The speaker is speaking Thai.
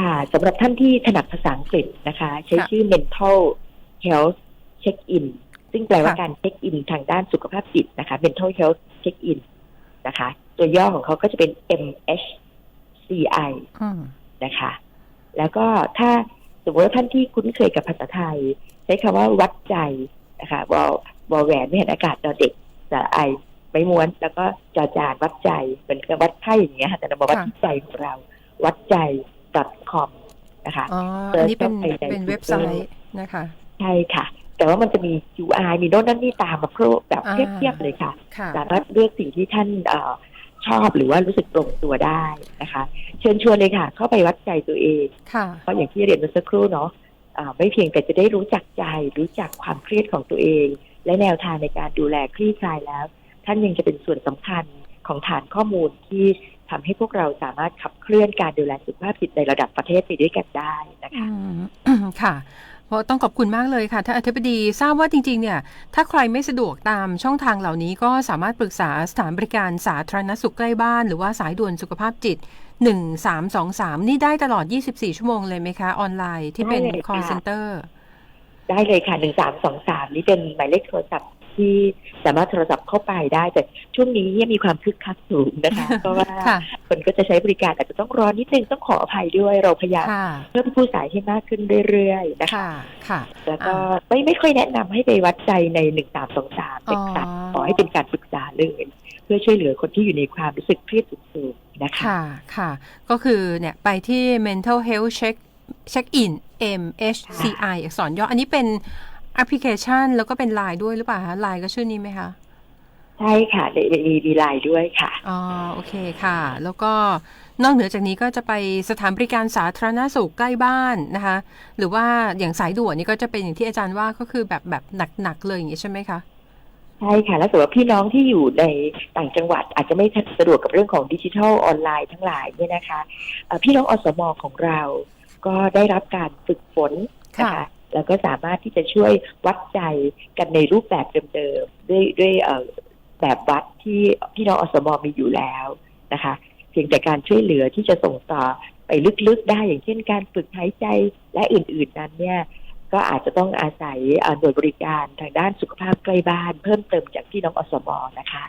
ค่ะสำหรับท่านที่ถนัดภาษาอังกฤษนะคะ ใช้ค่ะชื่อ mental health check in ซึ่งแปลว่าค่ะการเช็คอินทางด้านสุขภาพจิตนะคะ mental health check in นะคะ ตัวย่อของเขาก็จะเป็น MHCI อืมนะคะ แล้วก็ถ้าสมมติว่าท่านที่คุ้นเคยกับภาษาไทย ใช้คำว่าวัดใจนะคะวอลวอลแหวนไม่เห็นอากาศดอเด็กจะไอไม่ม้วน แล้วก็จอจานวัดใจเหมือนกับวัดไข้อย่างเงี้ยค่ะแต่เรามาวัดค่ะที่ใจของเรา วัดใจ com นะคะอ๋ออันนี้เป็นเสิร์ชเข้าไปในเป็นเว็บไซต์นะคะ ใช่ค่ะ แต่ว่ามันจะมี UI มีโน่นนั่นนี่ตามมาเพื่อแบบอ่าเทียบๆเลยค่ะค่ะสามารถเลือกสิ่งที่ท่านเออชอบหรือว่ารู้สึกตรงตัวได้นะคะ เชิญชวนเลยค่ะ เข้าไปวัดใจตัวเองค่ะเพราะอย่างที่เรียนเมื่อสักครู่เนาะอ่าไม่เพียงแต่จะได้รู้จักใจ รู้จักความเครียดของตัวเอง และแนวทางในการดูแลคลี่คลายแล้ว ท่านยังจะเป็นส่วนสำคัญของฐานข้อมูลที่ ทำให้พวกเราสามารถขับเคลื่อนการดูแลสุขภาพจิตในระดับประเทศไปด้วยกันได้นะคะอืมค่ะเพราะต้องขอบคุณมากเลยค่ะท่านอธิบดีทราบว่าจริงๆเนี่ยถ้าใครไม่สะดวกตามช่องทางเหล่านี้ก็สามารถปรึกษาสถานบริการสาธารณสุขใกล้บ้าน หรือว่าสายด่วนสุขภาพจิต 1323 นี่ได้ตลอด 24 ชั่วโมงเลยไหมคะ ออนไลน์ที่เป็นได้เลยค่ะ call center ได้เลยค่ะหนึ่งสามสองสามนี่เป็นหมายเลขโทรศัพท์ ที่สามารถโทรศัพท์เข้าไปได้ แต่ช่วงนี้เนี่ยมีความคึกคักสูงนะคะ เพราะว่าค่ะคนก็จะใช้บริการอาจจะต้องรอนิดนึงต้องขออภัยด้วยเราพยายามค่ะเพิ่มผู้สายให้มากขึ้นเรื่อยๆนะคะค่ะค่ะแล้วก็อ่าไม่ไม่ค่อยแนะนำให้ไปวัดใจในหนึ่งสามสองสามอ๋เป็อนการขอให้เป็นการปรึกษาเลยเพื่อช่วยเหลือคนที่อยู่ในความรู้สึกเครียดสูงๆนะคะค่ะค่ะ ก็คือเนี่ยไปที่ mental health check check in MHCI อักษรย่ออันนี้เป็นแอปพลิเคชัน แล้วก็เป็นไลน์ด้วยหรือเปล่าคะไลน์ก็ชื่อนี้ไหมคะ ใช่ค่ะมีมีมีไลน์ด้วยค่ะ อ๋อ โอเคค่ะ แล้วก็นอกเหนือจากนี้ก็จะไปสถานบริการสาธารณสุขใกล้บ้านนะคะ หรือว่าอย่างสายด่วนนี่ก็จะเป็นอย่างที่อาจารย์ว่าก็คือแบบแบบหนักๆเลยอย่างนี้ใช่ไหมคะใช่ค่ะ แล้วสำหรับพี่น้องที่อยู่ในต่างจังหวัดอาจจะไม่สะดวกกับเรื่องของดิจิทัลออนไลน์ทั้งหลายเนี่ยนะคะเอ่อพี่น้องอสมของเราก็ได้รับการฝึกฝนนะค่ะคะ แล้วก็สามารถที่จะช่วยวัดใจกันในรูปแบบเดิมๆด้วยด้วยแบบวัดที่พี่น้องอสมมีอยู่แล้วนะคะเพียงแต่การช่วยเหลือที่จะส่งต่อไปลึกๆได้อย่างเช่นการฝึกหายใจและอื่นๆนั้นเนี่ยก็อาจจะต้องอาศัยหน่วยบริการทางด้านสุขภาพใกล้บ้าน เพิ่มเติมจากพี่น้องอสมนะคะ